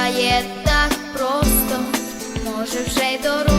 І стає так просто, може вже й дорога.